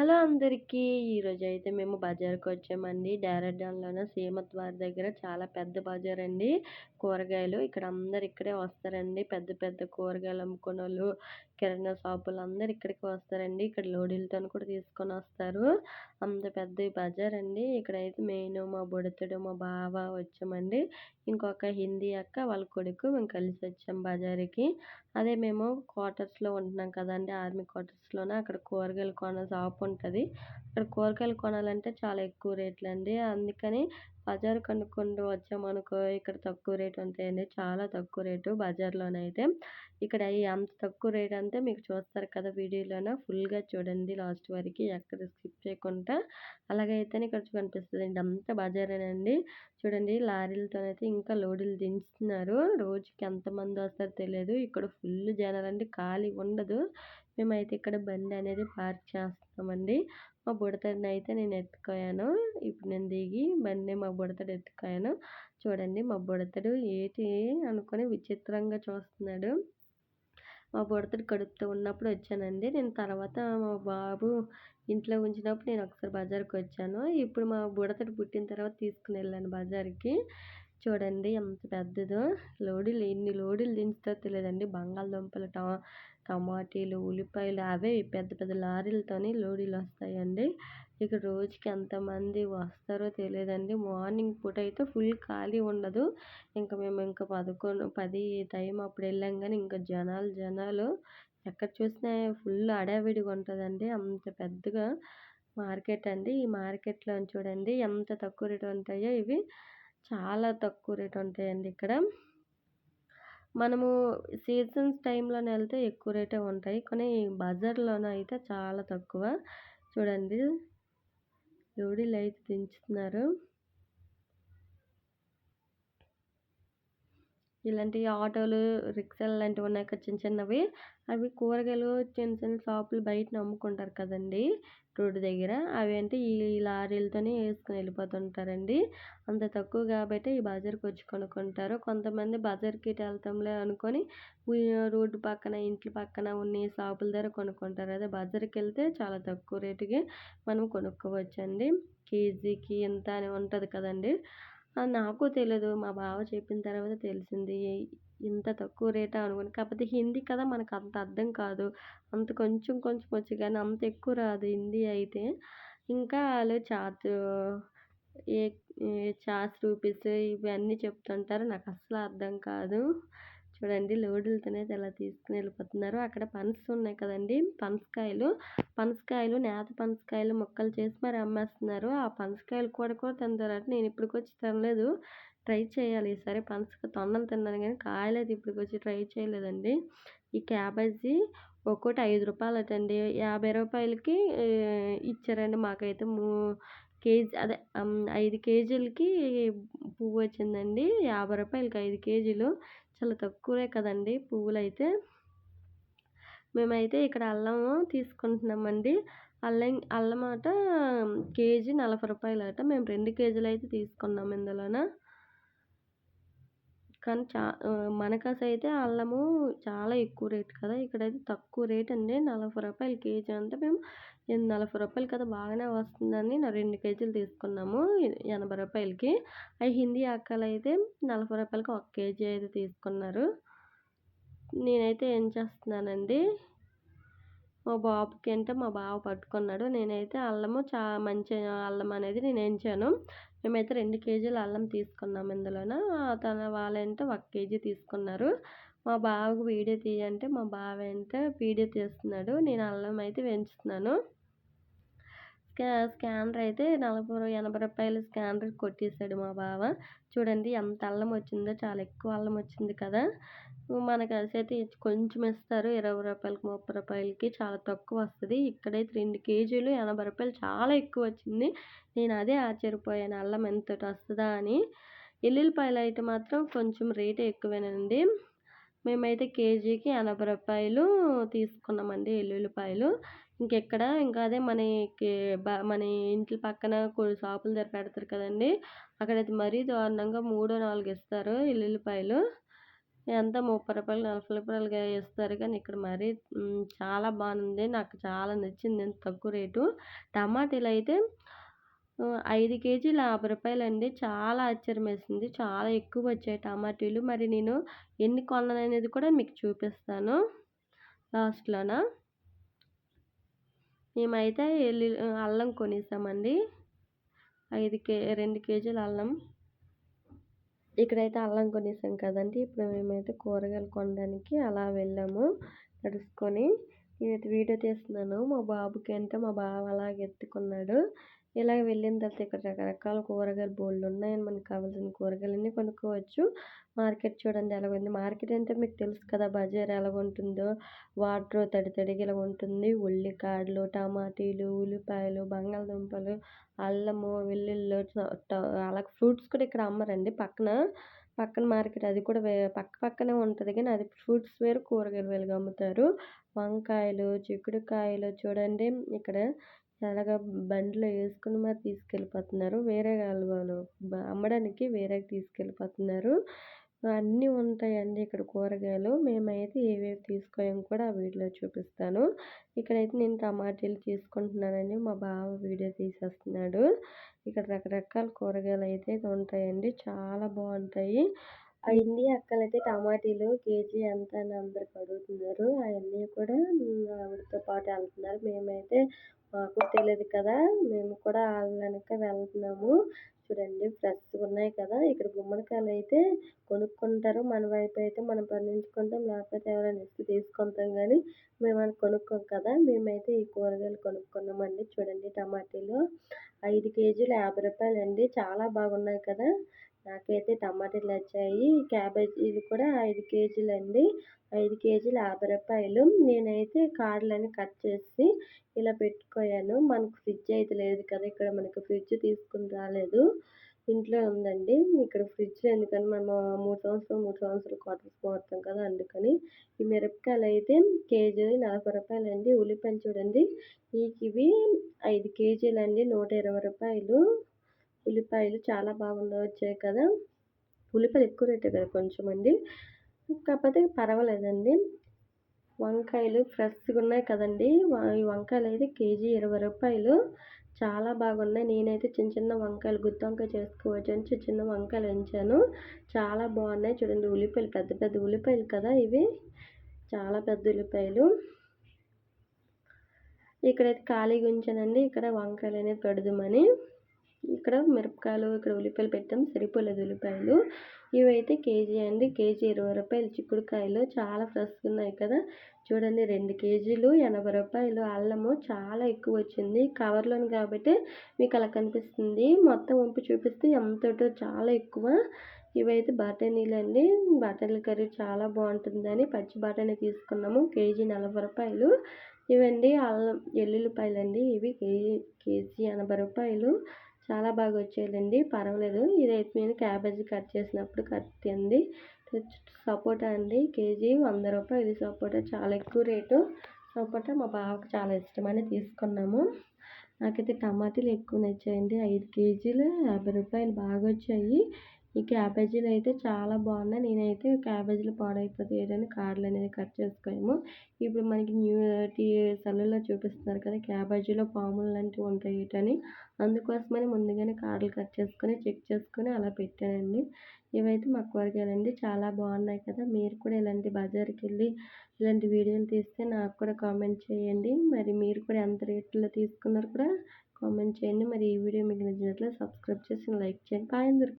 Hello అందరికీ! ఈరోజు అయితే మేము బజార్‌కి వచ్చామండి. డేరాడూన్‌లోన సీమత్వారి దగ్గర చాలా పెద్ద బజార్ అండి కూరగాయలు ఇక్కడ అందరు ఇక్కడే వస్తారండి. పెద్ద పెద్ద కూరగాయలు అమ్ముకునోళ్ళు, కిరాణా షాపులు అందరు ఇక్కడికి వస్తారండి. ఇక్కడ లోడీలతోని కూడా తీసుకొని వస్తారు. అంత పెద్ద బజార్ అండి. ఇక్కడైతే మెయిన్ మా బుడతడు, మా బావ వచ్చామండి. ఇంకొక హిందీ అక్క, వాళ్ళ కొడుకు మేము కలిసి వచ్చాం బజార్‌కి. అదే మేము క్వార్టర్స్‌లో ఉంటున్నాం కదండి ఆర్మీ క్వార్టర్స్లోనే అక్కడ కూరగాయలు కొన షాప్ ఉంటుంది అక్కడ కూరగాయలు కొనాలంటే చాలా ఎక్కువ రేట్లండి. అందుకని బజారు కనుక్కుంటూ వచ్చామనుకో ఇక్కడ తక్కువ రేట్ ఉంటాయండి. చాలా తక్కువ రేటు బజార్‌లోనైతే. ఇక్కడ అంత తక్కువ రేట్ అంటే మీకు చూస్తారు కదా వీడియోలోన ఫుల్‌గా చూడండి లాస్ట్ వరకు ఎక్కడ స్కిప్ చేయకుండా. అలాగైతే ఇక్కడ కనిపిస్తదండి. అంతా బజారేనండి. చూడండి లారీలతోనైతే ఇంకా లోడులు దించుతున్నారు. రోజుకి ఎంతమంది వస్తారో తెలియదు. ఇక్కడ ఫుల్ జనాలండి ఖాళీ ఉండదు. మేమైతే ఇక్కడ బండి అనేది పార్క్ చేస్తున్నామండి. మా బుడతడినైతే నేను ఎత్తుకోయాను. ఇప్పుడు నేను దిగి బండి మా బుడతడు ఎత్తుకోయాను. చూడండి మా బుడతడు ఏటి అనుకొని విచిత్రంగా చూస్తున్నాడు. మా బుడతడు కడుపుతో ఉన్నప్పుడు వచ్చానండి. నేను తర్వాత మా బాబు ఇంట్లో ఉంచినప్పుడు నేను ఒకసారి బజార్‌కి వచ్చాను. ఇప్పుడు మా బుడతడు పుట్టిన తర్వాత తీసుకుని వెళ్ళాను బజార్‌కి. చూడండి ఎంత పెద్దదో. లోడీలు ఎన్ని లోడీలు దించుతారో తెలియదండి. బంగాళదుంపలు, ట టమాటీలు, ఉల్లిపాయలు అవే పెద్ద పెద్ద లారీలతోని లోడీలు వస్తాయండి. ఇక్కడ రోజుకి ఎంతమంది వస్తారో తెలియదండి. మార్నింగ్ పూట అయితే ఫుల్ ఖాళీ ఉండదు. ఇంకా మేము ఇంకా 11, 10 టైం అప్పుడు వెళ్ళాం గానీ ఇంకా జనాలు జనాలు ఎక్కడ చూసినా ఫుల్ అడావిడిగా ఉంటుందండి అంత పెద్దగా మార్కెట్ అండి. ఈ మార్కెట్‌లో చూడండి ఎంత తక్కువ రేట్ ఉంటాయో ఇవి. చాలా తక్కువ రేట్ ఉంటాయండి ఇక్కడ. మనము సీజన్స్ టైంలోనే వెళ్తే ఎక్కువ రేటే ఉంటాయి. కానీ బజార్‌లోన అయితే చాలా తక్కువ. చూడండి లోడీలైతే దించుతున్నారు. ఇలాంటి ఆటోలు, రిక్షాలు లాంటివి ఉన్నాయి కదా చిన్న చిన్నవి. అవి కూరగాయలు చిన్న చిన్న షాపులు బయటన అమ్ముకుంటారు కదండీ! రోడ్డు దగ్గర. అవి అంటే ఈ లారీలతోనే వేసుకుని వెళ్ళిపోతుంటారండి. అంత తక్కువ కాబట్టి ఈ బజార్‌కి వచ్చి కొనుక్కుంటారు. కొంతమంది బజార్‌కి ఇటు వెళ్తాంలే అనుకొని రోడ్డు పక్కన, ఇంట్ల పక్కన ఉన్న షాపుల దగ్గర కొనుక్కుంటారు. అదే బజార్‌కి వెళ్తే చాలా తక్కువ రేటుకి మనం కొనుక్కోవచ్చండి. కేజీకి ఇంత అని ఉంటుంది కదండి నాకు తెలియదు మా బావ చెప్పిన తర్వాత తెలిసింది. ఇంత తక్కువ రేటా అనుకుని కాకపోతే హిందీ కదా మనకు అంత అర్థం కాదు. అంత కొంచెం కొంచెం వచ్చు కానీ అంత ఎక్కువ రాదు హిందీ అయితే. ఇంకా వాళ్ళు చాత్ ఏ చాస్ రూపీస్ ఇవన్నీ చెప్తుంటారు. నాకు అస్సలు అర్థం కాదు. చూడండి లోడులతోనే ఇలా తీసుకుని వెళ్ళిపోతున్నారు. అక్కడ పనస ఉన్నాయి కదండి పనసకాయలు. పనసకాయలు నేత పనసకాయలు ముక్కలు చేసి మరి అమ్మేస్తున్నారు. ఆ పనసకాయలు కూడా కూడా తింటారట. నేను ఇప్పటికొచ్చి తినలేదు. ట్రై చేయాలి ఈసారి పనసక తొండలు తిన్నాను గానీ ఇప్పటికి ఇప్పటికొచ్చి ట్రై చేయలేదండి. ఈ క్యాబేజీ ఒక్కోటి ఐదు రూపాయలటండి యాభై రూపాయలకి ఇచ్చారండి మాకైతే మూ కేజీ అదే ఐదు కేజీలకి పువ్వు వచ్చిందండి. యాభై రూపాయలకి ఐదు కేజీలు. చాలా తక్కువే కదండీ పువ్వులైతే. మేమైతే ఇక్కడ అల్లం తీసుకుంటున్నామండి. అల్లం అల్లం అట కేజీ రూ. 40 అట. మేము 2 కేజీలైతే తీసుకున్నాం ఇందులోన. కానీ చా ఆహ్, అయితే అల్లము చాలా ఎక్కువ రేట్ కదా! ఇక్కడైతే తక్కువ రేట్ అండి. నలభై రూపాయలు కేజీ అంటే మేము నలభై రూపాయలు కదా బాగానే వస్తుందని రెండు కేజీలు తీసుకున్నాము. ఎనభై రూపాయలకి అవి హిందీ అక్కలైతే నలభై రూపాయలకి ఒక కేజీ అయితే తీసుకున్నారు. నేనైతే ఏం చేస్తున్నానండి మా బాబుకి అంటే మా బావ పట్టుకున్నాడు. నేనైతే అల్లము చా మంచి అల్లం అనేది నేను ఎంచాను. మేమైతే రెండు కేజీలు అల్లం తీసుకున్నాం ఇందులోన. తన వాళ్ళంటే ఒక కేజీ తీసుకున్నారు. మా బావకు వీడియో తీయంటే మా బావ అయితే వీడియో తీస్తున్నాడు. నేను అల్లం అయితే పెంచుతున్నాను స్కా స్కానర్ అయితే నలభై ఎనభై రూపాయలు స్కానర్ కొట్టేశాడు మా బావ. చూడండి ఎంత అల్లం వచ్చిందో చాలా ఎక్కువ అల్లం వచ్చింది కదా! మనకు అయితే కొంచెం ఇస్తారు. ఇరవై రూపాయలకి ముప్పై రూపాయలకి చాలా తక్కువ వస్తుంది ఇక్కడైతే రెండు కేజీలు ఎనభై రూపాయలు చాలా ఎక్కువ వచ్చింది. నేను అదే ఆశ్చర్యపోయాను అల్లం ఎంత వస్తుందా అని. ఎల్లుల్లిపాయలు అయితే మాత్రం కొంచెం రేట్ ఎక్కువేనండి. మేమైతే కేజీకి ఎనభై రూపాయలు తీసుకున్నామండి ఎల్లుల్లిపాయలు. ఇంకెక్కడ ఇంకా అదే మనకి మన ఇంటి పక్కన కొన్ని షాపులు దగ్గర పెడతారు కదండి అక్కడైతే మరీ దారుణంగా మూడో, నాలుగు ఇస్తారు ఎల్లుల్లిపాయలు. ఎంత ముప్పై రూపాయలు నలభై రూపాయలుగా ఇస్తారు కానీ ఇక్కడ మరీ చాలా బాగుంది. నాకు చాలా నచ్చింది. తక్కువ రేటు. టమాటీలు అయితే ఐదు కేజీలు యాభై రూపాయలండి. చాలా ఆశ్చర్యం వేసింది చాలా ఎక్కువ వచ్చాయి టమాటీలు. మరి నేను ఎన్ని కొన్నాను అనేది కూడా మీకు చూపిస్తాను. లాస్ట్లోన? మేమైతే ఎల్లి అల్లం కొనేసామండి. ఐదు కే రెండు కేజీల అల్లం. ఇక్కడైతే అల్లం కొనేసాం కదండి. ఇప్పుడు మేమైతే కూరగాయలు కొనడానికి అలా వెళ్ళాము నడుచుకొని నేనైతే వీడియో తీస్తున్నాను. మా బాబుకి అంటే మా బావ అలాగే ఎత్తుకున్నాడు. ఇలా వెళ్ళిన తర్వాత ఇక్కడ రకరకాల కూరగాయలు బోళ్ళు ఉన్నాయని మనకు కావాల్సిన కూరగాయలన్నీ కొనుక్కోవచ్చు. మార్కెట్ చూడండి ఎలా ఉంది. మార్కెట్ అంటే మీకు తెలుసు కదా బజార్ ఎలా ఉంటుందో. వాటర్ తడి తడిగా ఇలా ఉంటుంది. ఉల్లికాడలు టమాటీలు ఉల్లిపాయలు బంగాళదుంపలు అల్లము వెల్లుల్లి అలాగే ఫ్రూట్స్ కూడా ఇక్కడ అమ్మరండి పక్కన. పక్కన మార్కెట్ అది కూడా వే పక్క పక్కనే ఉంటుంది కానీ అది ఫ్రూట్స్ వేరు కూరగాయలు వేరుగా అమ్ముతారు. వంకాయలు చిక్కుడుకాయలు చూడండి ఇక్కడ అలాగా బండిలో వేసుకుని మరి తీసుకెళ్ళిపోతున్నారు. వేరే వాళ్ళు అమ్మడానికి వేరే తీసుకెళ్ళిపోతున్నారు. అన్నీ ఉంటాయండి ఇక్కడ కూరగాయలు. మేమైతే ఏవేవి తీసుకోయాము కూడా ఆ వీడియోలో చూపిస్తాను. ఇక్కడైతే నేను టమాటీలు తీసుకుంటున్నానని మా బావ వీడియో తీసేస్తున్నాడు. ఇక్కడ రకరకాల కూరగాయలు అయితే ఉంటాయండి. చాలా బాగుంటాయి. అవన్నీ అక్కలైతే టమాటీలు కేజీ ఎంత అని అందరికి అడుగుతున్నారు. అవన్నీ కూడా ఆవిడతో పాటు వెళ్తున్నారు. మేమైతే మాకు తెలియదు కదా మేము కూడా వాళ్ళ వెనక వెళ్తున్నాము. చూడండి ఫ్రెష్గా ఉన్నాయి కదా. ఇక్కడ గుమ్మడికాయలు అయితే కొనుక్కుంటారు. మన వైపు అయితే మనం పండించుకుంటాం లేకపోతే ఎవరైనా ఇస్తే తీసుకుంటాం కానీ మేము అని కొనుక్కోం కదా. మేమైతే ఈ కూరగాయలు కొనుక్కున్నామండి. చూడండి టమాటీలు ఐదు కేజీలు యాభై రూపాయలు అండి చాలా బాగున్నాయి కదా. నాకైతే టమాటాలు వచ్చాయి క్యాబేజీలు కూడా ఐదు కేజీలు అండి ఐదు కేజీలు యాభై రూపాయలు నేనైతే కాడలని కట్ చేసి ఇలా పెట్టుకోయాను. మనకు ఫ్రిడ్జ్ అయితే లేదు కదా ఇక్కడ మనకు ఫ్రిడ్జ్ తీసుకుని రాలేదు. ఇంట్లో ఉందండి. ఇక్కడ ఫ్రిడ్జ్ ఎందుకని మనం మూడు సంవత్సరాలు మూడు సంవత్సరాలు క్వార్టర్స్ పోతాం కదా అందుకని. ఈ మిరపకాయలు అయితే కేజీ నలభై రూపాయలు అండి ఉల్లిపాయలు చూడండి. ఇవి ఐదు కేజీలు అండి నూట ఇరవై రూపాయలు. ఉల్లిపాయలు చాలా బాగుంది వచ్చాయి కదా. ఉల్లిపాయలు ఎక్కువ రేటే కదా కొంచెం అండి కాకపోతే పర్వాలేదండి. వంకాయలు ఫ్రెష్గా ఉన్నాయి కదండి. ఈ వంకాయలు అయితే కేజీ ఇరవై రూపాయలు. చాలా బాగున్నాయి. నేనైతే చిన్న చిన్న వంకాయలు గుత్తి వంకాయ చేసుకోవచ్చు అని చిన్న చిన్న వంకాయలు ఎంచాను. చాలా బాగున్నాయి చూడండి ఉల్లిపాయలు. పెద్ద పెద్ద ఉల్లిపాయలు కదా ఇవి. చాలా పెద్ద ఉల్లిపాయలు. ఇక్కడైతే ఖాళీగా ఉంచానండి. ఇక్కడ వంకాయలు అనేది పెడదామని ఇక్కడ మిరపకాయలు ఇక్కడ ఉల్లిపాయలు పెట్టాం. సరిపోలేదు ఉల్లిపాయలు. ఇవైతే కేజీ అండి. కేజీ ఇరవై రూపాయలు. చిక్కుడుకాయలు చాలా ఫ్రెష్గా ఉన్నాయి కదా. చూడండి రెండు కేజీలు ఎనభై రూపాయలు అల్లము చాలా ఎక్కువ వచ్చింది. కవర్లోని కాబట్టి మీకు అలా కనిపిస్తుంది. మొత్తం వంపి చూపిస్తే ఎంతటో చాలా ఎక్కువ. ఇవైతే బఠానీలు అండి. బఠానీల కర్రీ చాలా బాగుంటుందని పచ్చి బఠానీ తీసుకున్నాము. కేజీ నలభై రూపాయలు. ఇవండి అల్లం ఎల్లుల్లిపాయలు అండి ఇవి కేజీ కేజీ ఎనభై రూపాయలు. చాలా బాగా వచ్చేదండి. పర్వాలేదు. ఇదైతే నేను క్యాబేజీ కట్ చేసినప్పుడు కట్టింది సపోటా అండి. కేజీ వంద రూపాయలు. సపోటా చాలా ఎక్కువ రేటు. సపోటా మా బావకు చాలా ఇష్టమని తీసుకున్నాము. నాకైతే టమాటీలు ఎక్కువ నచ్చాయండి. ఐదు కేజీలు యాభై రూపాయలు బాగా వచ్చాయి. ఈ క్యాబేజీలు అయితే చాలా బాగున్నాయి. నేనైతే క్యాబేజీలు పాడైపోతాయని కార్లు అనేది కట్ చేసుకోము ఇప్పుడు మనకి న్యూ టీ సెల్లులో చూపిస్తున్నారు కదా క్యాబేజీలో పాములు లాంటివి ఉంటాయి అని అందుకోసమని ముందుగానే కార్లు కట్ చేసుకొని చెక్ చేసుకొని అలా పెట్టానండి. ఇవైతే మా కూరగాయలండి. చాలా బాగున్నాయి కదా. మీరు కూడా ఇలాంటి బజార్కి వెళ్ళి ఇలాంటి వీడియోలు తీస్తే నాకు కూడా కామెంట్ చేయండి. మరి మీరు కూడా ఎంత రేట్లో తీసుకున్నారు కూడా కామెంట్ చేయండి. మరి ఈ వీడియో మీకు నచ్చినట్లయితే సబ్స్క్రైబ్ చేసి లైక్ చేయండి. బాయ్ అందరికి.